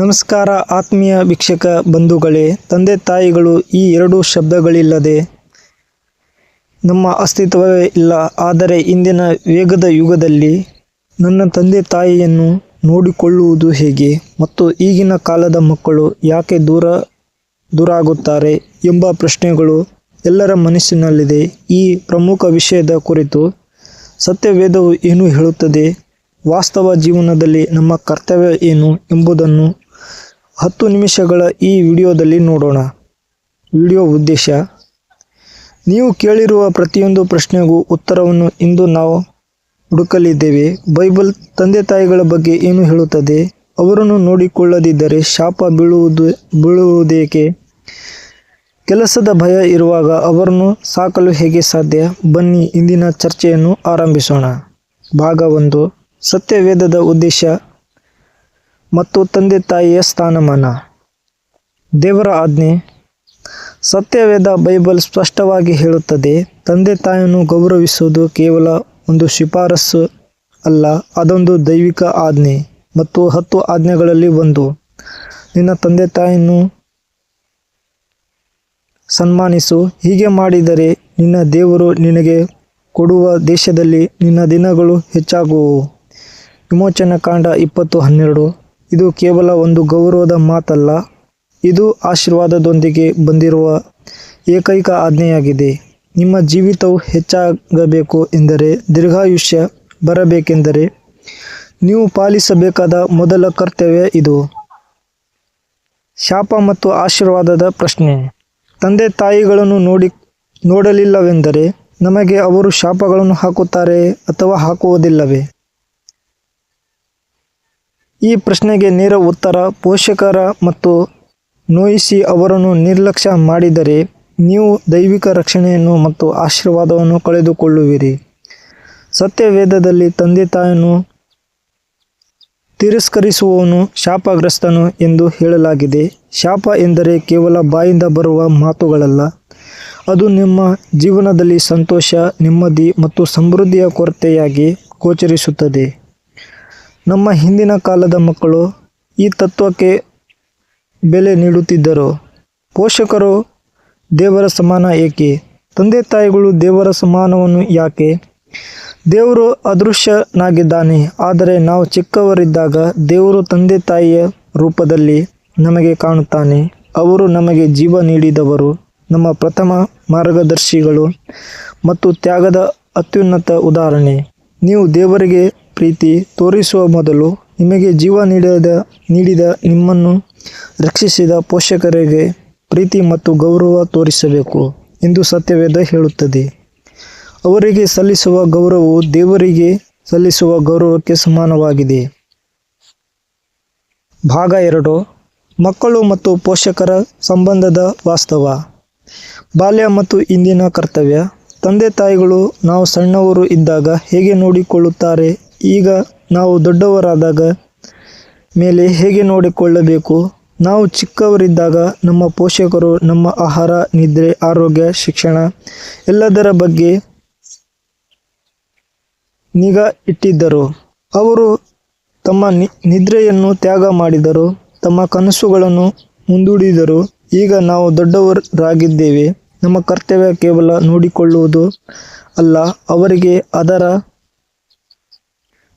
ನಮಸ್ಕಾರ ಆತ್ಮೀಯ ವೀಕ್ಷಕ ಬಂಧುಗಳೇ, ತಂದೆ ತಾಯಿಗಳು ಈ ಎರಡು ಶಬ್ದಗಳಿಲ್ಲದೆ ನಮ್ಮ ಅಸ್ತಿತ್ವವೇ ಇಲ್ಲ. ಆದರೆ ಇಂದಿನ ವೇಗದ ಯುಗದಲ್ಲಿ ನನ್ನ ತಂದೆ ತಾಯಿಯನ್ನು ನೋಡಿಕೊಳ್ಳುವುದು ಹೇಗೆ ಮತ್ತು ಈಗಿನ ಕಾಲದ ಮಕ್ಕಳು ಯಾಕೆ ದೂರ, ದೂರಾಗುತ್ತಾರೆ ಎಂಬ ಪ್ರಶ್ನೆಗಳು ಎಲ್ಲರ ಮನಸ್ಸಿನಲ್ಲಿದೆ. ಈ ಪ್ರಮುಖ ವಿಷಯದ ಕುರಿತು ಸತ್ಯವೇದವು ಏನು ಹೇಳುತ್ತದೆ? ವಾಸ್ತವ ಜೀವನದಲ್ಲಿ ನಮ್ಮ ಕರ್ತವ್ಯ ಏನು ಎಂಬುದನ್ನು ಹತ್ತು ನಿಮಿಷಗಳ ಈ ವಿಡಿಯೋದಲ್ಲಿ ನೋಡೋಣ. ವಿಡಿಯೋ ಉದ್ದೇಶ, ನೀವು ಕೇಳಿರುವ ಪ್ರತಿಯೊಂದು ಪ್ರಶ್ನೆಗೂ ಉತ್ತರವನ್ನು ಇಂದು ನಾವು ಹುಡುಕಲಿದ್ದೇವೆ. ಬೈಬಲ್ ತಂದೆ ತಾಯಿಗಳ ಬಗ್ಗೆ ಏನು ಹೇಳುತ್ತದೆ? ಅವರನ್ನು ನೋಡಿಕೊಳ್ಳದಿದ್ದರೆ ಶಾಪ ಬೀಳುವುದು, ಬೀಳುವುದೇಕೆ? ಕೆಲಸದ ಭಯ ಇರುವಾಗ ಅವರನ್ನು ಸಾಕಲು ಹೇಗೆ ಸಾಧ್ಯ? ಬನ್ನಿ, ಇಂದಿನ ಚರ್ಚೆಯನ್ನು ಆರಂಭಿಸೋಣ. ಭಾಗ ಒಂದು, ಸತ್ಯವೇದದ ಉದ್ದೇಶ ಮತ್ತು ತಂದೆ ತಾಯಿಯ ಸ್ಥಾನಮಾನ. ದೇವರ ಆಜ್ಞೆ. ಸತ್ಯವೇದ ಬೈಬಲ್ ಸ್ಪಷ್ಟವಾಗಿ ಹೇಳುತ್ತದೆ, ತಂದೆ ತಾಯಿಯನ್ನು ಗೌರವಿಸುವುದು ಕೇವಲ ಒಂದು ಶಿಫಾರಸ್ಸು ಅಲ್ಲ, ಅದೊಂದು ದೈವಿಕ ಆಜ್ಞೆ ಮತ್ತು ಹತ್ತು ಆಜ್ಞೆಗಳಲ್ಲಿ ಒಂದು. ನಿನ್ನ ತಂದೆ ತಾಯಿಯನ್ನು ಸನ್ಮಾನಿಸು, ಹೀಗೆ ಮಾಡಿದರೆ ನಿನ್ನ ದೇವರು ನಿನಗೆ ಕೊಡುವ ದೇಶದಲ್ಲಿ ನಿನ್ನ ದಿನಗಳು ಹೆಚ್ಚಾಗುವು ವಿಮೋಚನ ಕಾಂಡ ಇಪ್ಪತ್ತು ಹನ್ನೆರಡು. ಇದು ಕೇವಲ ಒಂದು ಗೌರವದ ಮಾತಲ್ಲ, ಇದು ಆಶೀರ್ವಾದದೊಂದಿಗೆ ಬಂದಿರುವ ಏಕೈಕ ಆಜ್ಞೆಯಾಗಿದೆ. ನಿಮ್ಮ ಜೀವಿತವು ಹೆಚ್ಚಾಗಬೇಕು ಎಂದರೆ ದೀರ್ಘಾಯುಷ್ಯ ಬರಬೇಕೆಂದರೆ ನೀವು ಪಾಲಿಸಬೇಕಾದ ಮೊದಲ ಕರ್ತವ್ಯ ಇದು. ಶಾಪ ಮತ್ತು ಆಶೀರ್ವಾದದ ಪ್ರಶ್ನೆ. ತಂದೆ ತಾಯಿಗಳನ್ನು ನೋಡಿ, ನೋಡಲಿಲ್ಲವೆಂದರೆ ನಮಗೆ ಅವರು ಶಾಪಗಳನ್ನು ಹಾಕುತ್ತಾರೆ ಅಥವಾ ಹಾಕುವುದಿಲ್ಲವೇ? ಈ ಪ್ರಶ್ನೆಗೆ ನೇರ ಉತ್ತರ ಪೋಷಕರ ಮತ್ತು ನೋಯಿಸಿ ಅವರನ್ನು ನಿರ್ಲಕ್ಷ್ಯ ಮಾಡಿದರೆ ನೀವು ದೈವಿಕ ರಕ್ಷಣೆಯನ್ನು ಮತ್ತು ಆಶೀರ್ವಾದವನ್ನು ಕಳೆದುಕೊಳ್ಳುವಿರಿ. ಸತ್ಯವೇದದಲ್ಲಿ ತಂದೆ ತಾಯನ್ನು ತಿರಸ್ಕರಿಸುವವನು ಶಾಪಗ್ರಸ್ತನು ಎಂದು ಹೇಳಲಾಗಿದೆ. ಶಾಪ ಎಂದರೆ ಕೇವಲ ಬಾಯಿಂದ ಬರುವ ಮಾತುಗಳಲ್ಲ. ಅದು ನಿಮ್ಮ ಜೀವನದಲ್ಲಿ ಸಂತೋಷ, ನೆಮ್ಮದಿ ಮತ್ತು ಸಮೃದ್ಧಿಯ ಕೊರತೆಯಾಗಿ ಗೋಚರಿಸುತ್ತದೆ. ನಮ್ಮ ಹಿಂದಿನ ಕಾಲದ ಮಕ್ಕಳು ಈ ತತ್ವಕ್ಕೆ ಬೆಲೆ ನೀಡುತ್ತಿದ್ದರು. ಪೋಷಕರು ದೇವರ ಸಮಾನ ಏಕೆ? ತಂದೆ ತಾಯಿಗಳು ದೇವರ ಸಮಾನವನ್ನು ಯಾಕೆ? ದೇವರು ಅದೃಶ್ಯನಾಗಿದ್ದಾನೆ, ಆದರೆ ನಾವು ಚಿಕ್ಕವರಿದ್ದಾಗ ದೇವರು ತಂದೆ ತಾಯಿಯ ರೂಪದಲ್ಲಿ ನಮಗೆ ಕಾಣುತ್ತಾನೆ. ಅವರು ನಮಗೆ ಜೀವ ನೀಡಿದವರು. ನಮ್ಮ ಪ್ರಥಮ ಮಾರ್ಗದರ್ಶಿಗಳು ಮತ್ತು ತ್ಯಾಗದ ಅತ್ಯುನ್ನತ ಉದಾಹರಣೆ. ನೀವು ದೇವರಿಗೆ ಪ್ರೀತಿ ತೋರಿಸುವ ಮೊದಲು ನಿಮಗೆ ಜೀವ ನೀಡಿದ ನೀಡಿದ ನಿಮ್ಮನ್ನು ರಕ್ಷಿಸಿದ ಪೋಷಕರಿಗೆ ಪ್ರೀತಿ ಮತ್ತು ಗೌರವ ತೋರಿಸಬೇಕು ಎಂದು ಸತ್ಯವೇದ ಹೇಳುತ್ತದೆ. ಅವರಿಗೆ ಸಲ್ಲಿಸುವ ಗೌರವವು ದೇವರಿಗೆ ಸಲ್ಲಿಸುವ ಗೌರವಕ್ಕೆ ಸಮಾನವಾಗಿದೆ. ಭಾಗ ಎರಡು. ಮಕ್ಕಳು ಮತ್ತು ಪೋಷಕರ ಸಂಬಂಧದ ವಾಸ್ತವ. ಬಾಲ್ಯ ಮತ್ತು ಇಂದಿನ ಕರ್ತವ್ಯ. ತಂದೆ ತಾಯಿಗಳು ನಾವು ಸಣ್ಣವರು ಇದ್ದಾಗ ಹೇಗೆ ನೋಡಿಕೊಳ್ಳುತ್ತಾರೆ ಈಗ ನಾವು ದೊಡ್ಡವರಾದಾಗ ಮೇಲೆ ಹೇಗೆ ನೋಡಿಕೊಳ್ಳಬೇಕು? ನಾವು ಚಿಕ್ಕವರಿದ್ದಾಗ ನಮ್ಮ ಪೋಷಕರು, ನಮ್ಮ ಆಹಾರ, ನಿದ್ರೆ, ಆರೋಗ್ಯ, ಶಿಕ್ಷಣ ಎಲ್ಲದರ ಬಗ್ಗೆ ನಿಗಾ ಇಟ್ಟಿದ್ದರು. ಅವರು ತಮ್ಮ ನಿ, ನಿದ್ರೆಯನ್ನು ತ್ಯಾಗ ಮಾಡಿದರು, ತಮ್ಮ ಕನಸುಗಳನ್ನು ಮುಂದೂಡಿದರು. ಈಗ ನಾವು ದೊಡ್ಡವರಾಗಿದ್ದೇವೆ. ನಮ್ಮ ಕರ್ತವ್ಯ ಕೇವಲ ನೋಡಿಕೊಳ್ಳುವುದು ಅಲ್ಲ, ಅವರಿಗೆ ಅದರ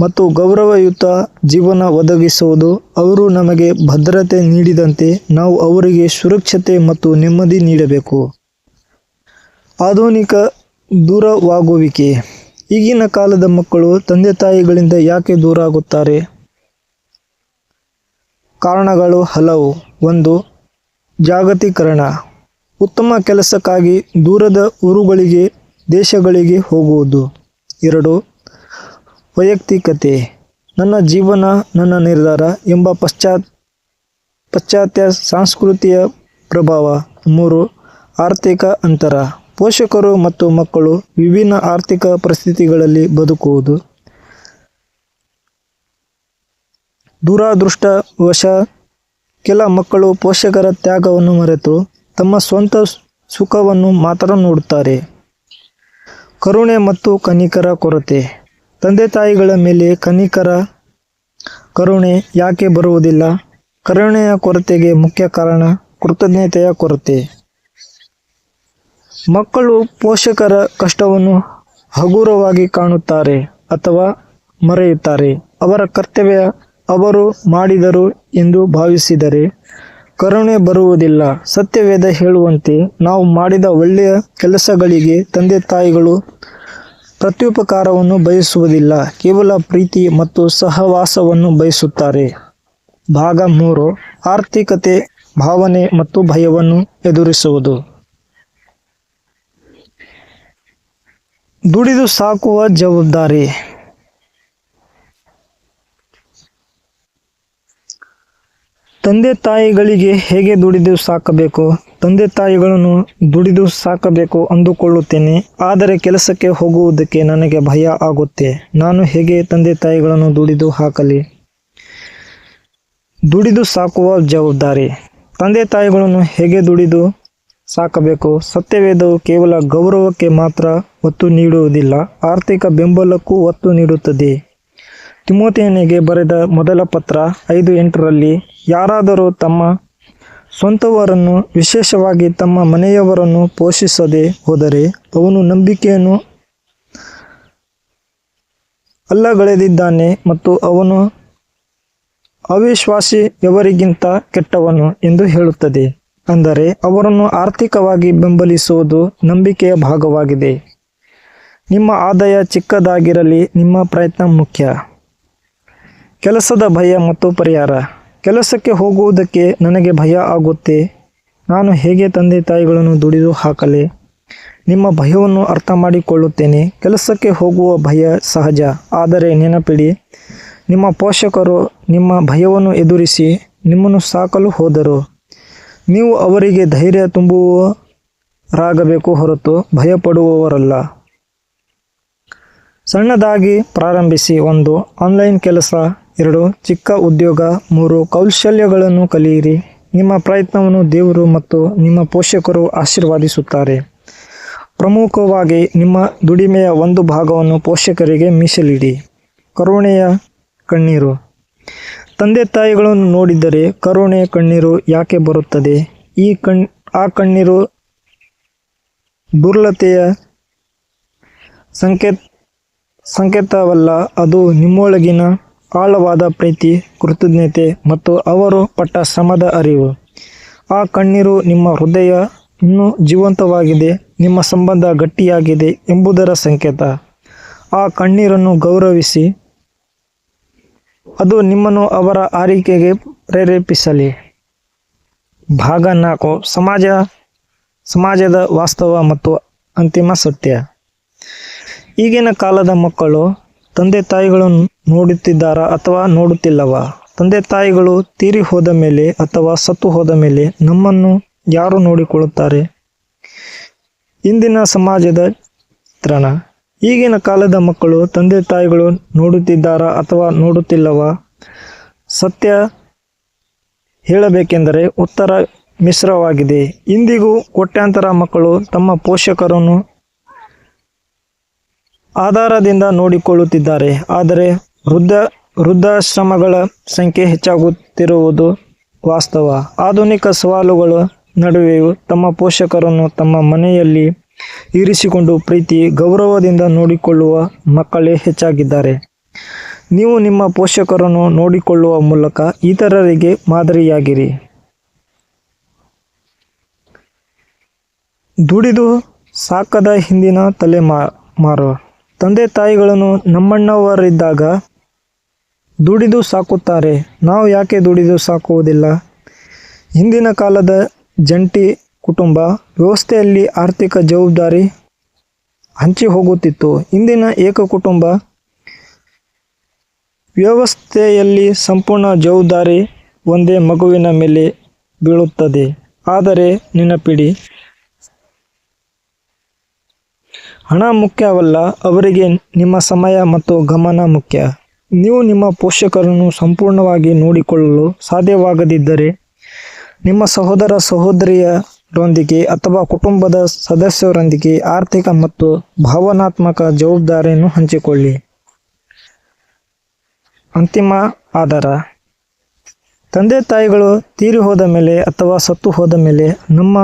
ಮತ್ತು ಗೌರವಯುತ ಜೀವನ ಒದಗಿಸುವುದು ಅವರು ನಮಗೆ ಭದ್ರತೆ ನೀಡಿದಂತೆ ನಾವು ಅವರಿಗೆ ಸುರಕ್ಷತೆ ಮತ್ತು ನೆಮ್ಮದಿ ನೀಡಬೇಕು. ಆಧುನಿಕ ದೂರವಾಗುವಿಕೆ. ಈಗಿನ ಕಾಲದ ಮಕ್ಕಳು ತಂದೆ ತಾಯಿಗಳಿಂದ ಯಾಕೆ ದೂರ ಆಗುತ್ತಾರೆ ಕಾರಣಗಳು ಹಲವು. ಒಂದು, ಜಾಗತೀಕರಣ. ಉತ್ತಮ ಕೆಲಸಕ್ಕಾಗಿ ದೂರದ ಊರುಗಳಿಗೆ, ದೇಶಗಳಿಗೆ ಹೋಗುವುದು. ಎರಡು ವೈಯಕ್ತಿಕತೆ, ನನ್ನ ಜೀವನ, ನನ್ನ ನಿರ್ಧಾರ ಎಂಬ ಪಶ್ಚಾತ್, ಪಾಶ್ಚಾತ್ಯ ಸಂಸ್ಕೃತಿಯ ಪ್ರಭಾವ. ಮೂರು, ಆರ್ಥಿಕ ಅಂತರ. ಪೋಷಕರು ಮತ್ತು ಮಕ್ಕಳು ವಿಭಿನ್ನ ಆರ್ಥಿಕ ಪರಿಸ್ಥಿತಿಗಳಲ್ಲಿ ಬದುಕುವುದು. ದುರಾದೃಷ್ಟವಶ ಕೆಲ ಮಕ್ಕಳು ಪೋಷಕರ ತ್ಯಾಗವನ್ನು ಮರೆತು ತಮ್ಮ ಸ್ವಂತ ಸುಖವನ್ನು ಮಾತ್ರ ನೋಡುತ್ತಾರೆ. ಕರುಣೆ ಮತ್ತು ಕನಿಕರ ಕೊರತೆ. ತಂದೆ ತಾಯಿಗಳ ಮೇಲೆ ಕನಿಕರ ಕರುಣೆ ಯಾಕೆ ಬರುವುದಿಲ್ಲ? ಕರುಣೆಯ ಕೊರತೆಗೆ ಮುಖ್ಯ ಕಾರಣ ಕೃತಜ್ಞತೆಯ ಕೊರತೆ. ಮಕ್ಕಳು ಪೋಷಕರ ಕಷ್ಟವನ್ನು ಹಗುರವಾಗಿ ಕಾಣುತ್ತಾರೆ ಅಥವಾ ಮರೆಯುತ್ತಾರೆ. ಅವರ ಕರ್ತವ್ಯ ಅವರು ಮಾಡಿದರು ಎಂದು ಭಾವಿಸಿದರೆ ಕರುಣೆ ಬರುವುದಿಲ್ಲ. ಸತ್ಯವೇದ ಹೇಳುವಂತೆ ನಾವು ಮಾಡಿದ ಒಳ್ಳೆಯ ಕೆಲಸಗಳಿಗೆ ತಂದೆ ತಾಯಿಗಳು ಪ್ರತ್ಯುಪಕಾರವನ್ನು ಬಯಸುವುದಿಲ್ಲ. ಕೇವಲ ಪ್ರೀತಿ ಮತ್ತು ಸಹವಾಸವನ್ನು ಬಯಸುತ್ತಾರೆ. ಭಾಗ ಮೂರು, ಆರ್ಥಿಕತೆ, ಭಾವನೆ ಮತ್ತು ಭಯವನ್ನು ಎದುರಿಸುವುದು. ದುಡಿದು ಸಾಕುವ ಜವಾಬ್ದಾರಿ. ತಂದೆ ತಾಯಿಗಳಿಗೆ ಹೇಗೆ ದುಡಿದು ಸಾಕಬೇಕು? ತಂದೆ ತಾಯಿಗಳನ್ನು ದುಡಿದು ಸಾಕಬೇಕು ಅಂದುಕೊಳ್ಳುತ್ತೇನೆ. ಆದರೆ ಕೆಲಸಕ್ಕೆ ಹೋಗುವುದಕ್ಕೆ ನನಗೆ ಭಯ ಆಗುತ್ತೆ. ನಾನು ಹೇಗೆ ತಂದೆ ತಾಯಿಗಳನ್ನು ದುಡಿದು ಹಾಕಲಿ? ದುಡಿದು ಸಾಕುವ ಜವಾಬ್ದಾರಿ. ತಂದೆ ತಾಯಿಗಳನ್ನು ಹೇಗೆ ದುಡಿದು ಸಾಕಬೇಕು? ಸತ್ಯವೇದವು ಕೇವಲ ಗೌರವಕ್ಕೆ ಮಾತ್ರ ಒತ್ತು ನೀಡುವುದಿಲ್ಲ. ಆರ್ಥಿಕ ಬೆಂಬಲಕ್ಕೂ ಒತ್ತು ನೀಡುತ್ತದೆ. ತಿಮೋತಿಯನಿಗೆ ಬರೆದ ಮೊದಲ ಪತ್ರ ಐದು ಎಂಟರಲ್ಲಿ, ಯಾರಾದರೂ ತಮ್ಮ ಸ್ವಂತವರನ್ನು ವಿಶೇಷವಾಗಿ ತಮ್ಮ ಮನೆಯವರನ್ನು ಪೋಷಿಸದೆ ಹೋದರೆ ಅವನು ನಂಬಿಕೆಯನ್ನು ಅಲ್ಲಗಳೆದಿದ್ದಾನೆ ಮತ್ತು ಅವನು ಅವಿಶ್ವಾಸಿ ಎವರಿಗಿಂತ ಕೆಟ್ಟವನು ಎಂದು ಹೇಳುತ್ತದೆ. ಅಂದರೆ ಅವರನ್ನು ಆರ್ಥಿಕವಾಗಿ ಬೆಂಬಲಿಸುವುದು ನಂಬಿಕೆಯ ಭಾಗವಾಗಿದೆ. ನಿಮ್ಮ ಆದಾಯ ಚಿಕ್ಕದಾಗಿರಲಿ, ನಿಮ್ಮ ಪ್ರಯತ್ನ ಮುಖ್ಯ. ಕೆಲಸದ ಭಯ ಮತ್ತು ಪರಿಹಾರ. ಕೆಲಸಕ್ಕೆ ಹೋಗುವುದಕ್ಕೆ ನನಗೆ ಭಯ ಆಗುತ್ತೆ. ನಾನು ಹೇಗೆ ತಂದೆ ತಾಯಿಗಳನ್ನು ದುಡಿದು ಹಾಕಲೆ? ನಿಮ್ಮ ಭಯವನ್ನು ಅರ್ಥ ಮಾಡಿಕೊಳ್ಳುತ್ತೇನೆ ಕೆಲಸಕ್ಕೆ ಹೋಗುವ ಭಯ ಸಹಜ, ಆದರೆ ನೆನಪಿಡಿ, ನಿಮ್ಮ ಪೋಷಕರು ನಿಮ್ಮ ಭಯವನ್ನು ಎದುರಿಸಿ ನಿಮ್ಮನ್ನು ಸಾಕಲು ಹೋದರು. ನೀವು ಅವರಿಗೆ ಧೈರ್ಯ ತುಂಬುವರಾಗಬೇಕು ಹೊರತು ಭಯಪಡುವವರಲ್ಲ. ಸಣ್ಣದಾಗಿ ಪ್ರಾರಂಭಿಸಿ ಒಂದು ಆನ್ಲೈನ್ ಕೆಲಸ ಎರಡು, ಚಿಕ್ಕ ಉದ್ಯೋಗ. ಮೂರು, ಕೌಶಲ್ಯಗಳನ್ನು ಕಲಿಯಿರಿ. ನಿಮ್ಮ ಪ್ರಯತ್ನವನ್ನು ದೇವರು ಮತ್ತು ನಿಮ್ಮ ಪೋಷಕರು ಆಶೀರ್ವಾದಿಸುತ್ತಾರೆ. ಪ್ರಮುಖವಾಗಿ ನಿಮ್ಮ ದುಡಿಮೆಯ ಒಂದು ಭಾಗವನ್ನು ಪೋಷಕರಿಗೆ ಮೀಸಲಿಡಿ. ಕರುಣೆಯ ಕಣ್ಣೀರು. ತಂದೆ ತಾಯಿಗಳನ್ನು ನೋಡಿದರೆ ಕರುಣೆ ಕಣ್ಣೀರು ಯಾಕೆ ಬರುತ್ತದೆ? ಈ ಕಣ್, ಆ ಕಣ್ಣೀರು ದುರ್ಲತೆಯ ಸಂಕೇತ, ಸಂಕೇತವಲ್ಲ, ಅದು ನಿಮ್ಮೊಳಗಿನ ಆಳವಾದ ಪ್ರೀತಿ, ಕೃತಜ್ಞತೆ ಮತ್ತು ಅವರು ಪಟ್ಟ ಶ್ರಮದ ಅರಿವು. ಆ ಕಣ್ಣೀರು ನಿಮ್ಮ ಹೃದಯ ಇನ್ನೂ ಜೀವಂತವಾಗಿದೆ, ನಿಮ್ಮ ಸಂಬಂಧ ಗಟ್ಟಿಯಾಗಿದೆ ಎಂಬುದರ ಸಂಕೇತ. ಆ ಕಣ್ಣೀರನ್ನು ಗೌರವಿಸಿ, ಅದು ನಿಮ್ಮನ್ನು ಅವರ ಆರೈಕೆಗೆ ಪ್ರೇರೇಪಿಸಲಿ. ಭಾಗ ನಾಲ್ಕು, ಸಮಾಜ, ಸಮಾಜದ ವಾಸ್ತವ ಮತ್ತು ಅಂತಿಮ ಸತ್ಯ. ಈಗಿನ ಕಾಲದ ಮಕ್ಕಳು ತಂದೆ ತಾಯಿಗಳನ್ನು ನೋಡುತ್ತಿದ್ದಾರಾ ಅಥವಾ ನೋಡುತ್ತಿಲ್ಲವಾ? ತಂದೆ ತಾಯಿಗಳು ತೀರಿ ಹೋದ ಮೇಲೆ ಅಥವಾ ಸತ್ತು ಹೋದ ಮೇಲೆ ನಮ್ಮನ್ನು ಯಾರು ನೋಡಿಕೊಳ್ಳುತ್ತಾರೆ? ಇಂದಿನ ಸಮಾಜದ ಚಿತ್ರಣ ಈಗಿನ ಕಾಲದ ಮಕ್ಕಳು ತಂದೆ ತಾಯಿಗಳು ನೋಡುತ್ತಿದ್ದಾರಾ ಅಥವಾ ನೋಡುತ್ತಿಲ್ಲವಾ? ಸತ್ಯ ಹೇಳಬೇಕೆಂದರೆ ಉತ್ತರ ಮಿಶ್ರವಾಗಿದೆ. ಇಂದಿಗೂ ಕೋಟ್ಯಾಂತರ ಮಕ್ಕಳು ತಮ್ಮ ಪೋಷಕರನ್ನು ಆಧಾರದಿಂದ ನೋಡಿಕೊಳ್ಳುತ್ತಿದ್ದಾರೆ. ಆದರೆ ವೃದ್ಧ, ವೃದ್ಧಾಶ್ರಮಗಳ ಸಂಖ್ಯೆ ಹೆಚ್ಚಾಗುತ್ತಿರುವುದು ವಾಸ್ತವ. ಆಧುನಿಕ ಸವಾಲುಗಳ ನಡುವೆಯೂ ತಮ್ಮ ಪೋಷಕರನ್ನು ತಮ್ಮ ಮನೆಯಲ್ಲಿ ಇರಿಸಿಕೊಂಡು ಪ್ರೀತಿ, ಗೌರವದಿಂದ ನೋಡಿಕೊಳ್ಳುವ ಮಕ್ಕಳೇ ಹೆಚ್ಚಾಗಿದ್ದಾರೆ. ನೀವು ನಿಮ್ಮ ಪೋಷಕರನ್ನು ನೋಡಿಕೊಳ್ಳುವ ಮೂಲಕ ಇತರರಿಗೆ ಮಾದರಿಯಾಗಿರಿ. ದುಡಿದು ಸಾಕದ ಹಿಂದಿನ ತಲೆಮಾರು. ಮಾರು ತಂದೆ ತಾಯಿಗಳನ್ನು ನಮ್ಮಣ್ಣವರಿದ್ದಾಗ ದುಡಿದು ಸಾಕುತ್ತಾರೆ. ನಾವು ಯಾಕೆ ದುಡಿದು ಸಾಕುವುದಿಲ್ಲ? ಹಿಂದಿನ ಕಾಲದ ಜಂಟಿ ಕುಟುಂಬ ವ್ಯವಸ್ಥೆಯಲ್ಲಿ ಆರ್ಥಿಕ ಜವಾಬ್ದಾರಿ ಹಂಚಿ ಹೋಗುತ್ತಿತ್ತು ಇಂದಿನ ಏಕ ಕುಟುಂಬ ವ್ಯವಸ್ಥೆಯಲ್ಲಿ ಸಂಪೂರ್ಣ ಜವಾಬ್ದಾರಿ ಒಂದೇ ಮಗುವಿನ ಮೇಲೆ ಬೀಳುತ್ತದೆ. ಆದರೆ ನೆನಪಿಡಿ ಹಣ ಮುಖ್ಯವಲ್ಲ, ಅವರಿಗೆ ನಿಮ್ಮ ಸಮಯ ಮತ್ತು ಗಮನ ಮುಖ್ಯ. ನೀವು ನಿಮ್ಮ ಪೋಷಕರನ್ನು ಸಂಪೂರ್ಣವಾಗಿ ನೋಡಿಕೊಳ್ಳಲು ಸಾಧ್ಯವಾಗದಿದ್ದರೆ, ನಿಮ್ಮ ಸಹೋದರ ಸಹೋದರಿಯರೊಂದಿಗೆ ಅಥವಾ ಕುಟುಂಬದ ಸದಸ್ಯರೊಂದಿಗೆ ಆರ್ಥಿಕ ಮತ್ತು ಭಾವನಾತ್ಮಕ ಜವಾಬ್ದಾರಿಯನ್ನು ಹಂಚಿಕೊಳ್ಳಿ. ಅಂತಿಮ ಆಧಾರ. ತಂದೆ ತಾಯಿಗಳು ತೀರಿ ಹೋದ ಮೇಲೆ ಅಥವಾ ಸತ್ತು ಹೋದ ಮೇಲೆ ನಮ್ಮ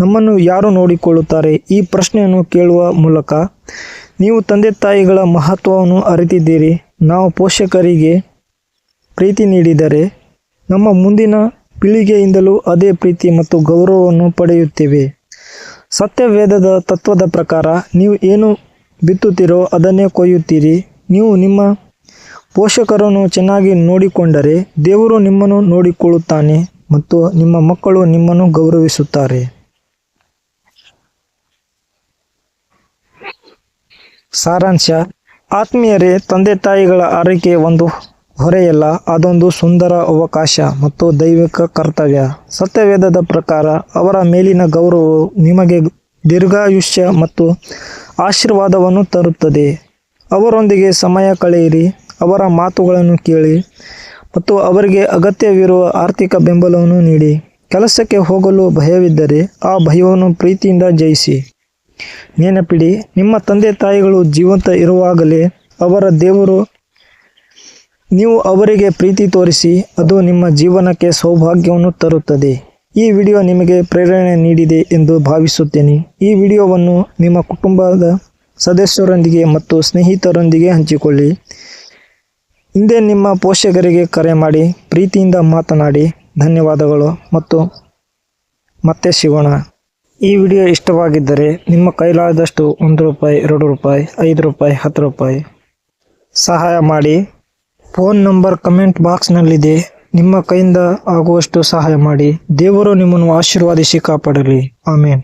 ನಮ್ಮನ್ನು ಯಾರು ನೋಡಿಕೊಳ್ಳುತ್ತಾರೆ? ಈ ಪ್ರಶ್ನೆಯನ್ನು ಕೇಳುವ ಮೂಲಕ ನೀವು ತಂದೆ ತಾಯಿಗಳ ಮಹತ್ವವನ್ನು ಅರಿತಿದ್ದೀರಿ. ನಾವು ಪೋಷಕರಿಗೆ ಪ್ರೀತಿ ನೀಡಿದರೆ ನಮ್ಮ ಮುಂದಿನ ಪೀಳಿಗೆಯಿಂದಲೂ ಅದೇ ಪ್ರೀತಿ ಮತ್ತು ಗೌರವವನ್ನು ಪಡೆಯುತ್ತೇವೆ. ಸತ್ಯವೇದದ ತತ್ವದ ಪ್ರಕಾರ ನೀವು ಏನು ಬಿತ್ತುತ್ತೀರೋ ಅದನ್ನೇ ಕೊಯ್ಯುತ್ತೀರಿ. ನೀವು ನಿಮ್ಮ ಪೋಷಕರನ್ನು ಚೆನ್ನಾಗಿ ನೋಡಿಕೊಂಡರೆ ದೇವರು ನಿಮ್ಮನ್ನು ನೋಡಿಕೊಳ್ಳುತ್ತಾನೆ ಮತ್ತು ನಿಮ್ಮ ಮಕ್ಕಳು ನಿಮ್ಮನ್ನು ಗೌರವಿಸುತ್ತಾರೆ. ಸಾರಾಂಶ. ಆತ್ಮೀಯರೇ, ತಂದೆ ತಾಯಿಗಳ ಆರೈಕೆ ಒಂದು ಹೊರೆಯಲ್ಲ, ಅದೊಂದು ಸುಂದರ ಅವಕಾಶ ಮತ್ತು ದೈವಿಕ ಕರ್ತವ್ಯ. ಸತ್ಯವೇದದ ಪ್ರಕಾರ, ಅವರ ಮೇಲಿನ ಗೌರವವು ನಿಮಗೆ ದೀರ್ಘಾಯುಷ್ಯ ಮತ್ತು ಆಶೀರ್ವಾದವನ್ನು ತರುತ್ತದೆ. ಅವರೊಂದಿಗೆ ಸಮಯ ಕಳೆಯಿರಿ, ಅವರ ಮಾತುಗಳನ್ನು ಕೇಳಿ ಮತ್ತು ಅವರಿಗೆ ಅಗತ್ಯವಿರುವ ಆರ್ಥಿಕ ಬೆಂಬಲವನ್ನು ನೀಡಿ. ಕೆಲಸಕ್ಕೆ ಹೋಗಲು ಭಯವಿದ್ದರೆ ಆ ಭಯವನ್ನು ಪ್ರೀತಿಯಿಂದ ಜಯಿಸಿ. ನೆನಪಿಡಿ, ನಿಮ್ಮ ತಂದೆ ತಾಯಿಗಳು ಜೀವಂತ ಇರುವಾಗಲೇ ಅವರ ದೇವರು ನೀವು ಅವರಿಗೆ ಪ್ರೀತಿ ತೋರಿಸಿ, ಅದು ನಿಮ್ಮ ಜೀವನಕ್ಕೆ ಸೌಭಾಗ್ಯವನ್ನು ತರುತ್ತದೆ. ಈ ವಿಡಿಯೋ ನಿಮಗೆ ಪ್ರೇರಣೆ ನೀಡಿದೆ ಎಂದು ಭಾವಿಸುತ್ತೇನೆ. ಈ ವಿಡಿಯೋವನ್ನು ನಿಮ್ಮ ಕುಟುಂಬದ ಸದಸ್ಯರೊಂದಿಗೆ ಮತ್ತು ಸ್ನೇಹಿತರೊಂದಿಗೆ ಹಂಚಿಕೊಳ್ಳಿ. ಹಿಂದೆ ನಿಮ್ಮ ಪೋಷಕರಿಗೆ ಕರೆ ಮಾಡಿ, ಪ್ರೀತಿಯಿಂದ ಮಾತನಾಡಿ. ಧನ್ಯವಾದಗಳು ಮತ್ತು ಮತ್ತೆ ಸಿಗೋಣ. ಈ ವಿಡಿಯೋ ಇಷ್ಟವಾಗಿದ್ದರೆ ನಿಮ್ಮ ಕೈಲಾದಷ್ಟು ಒಂದು ರೂಪಾಯಿ, ಎರಡು ರೂಪಾಯಿ, ಐದು ರೂಪಾಯಿ, ಹತ್ತು ರೂಪಾಯಿ ಸಹಾಯ ಮಾಡಿ. ಫೋನ್ ನಂಬರ್ ಕಮೆಂಟ್ ಬಾಕ್ಸ್ನಲ್ಲಿದೆ. ನಿಮ್ಮ ಕೈಯಿಂದ ಆಗುವಷ್ಟು ಸಹಾಯ ಮಾಡಿ. ದೇವರು ನಿಮ್ಮನ್ನು ಆಶೀರ್ವಾದಿಸಿ ಕಾಪಾಡಲಿ. ಆಮೇನ್.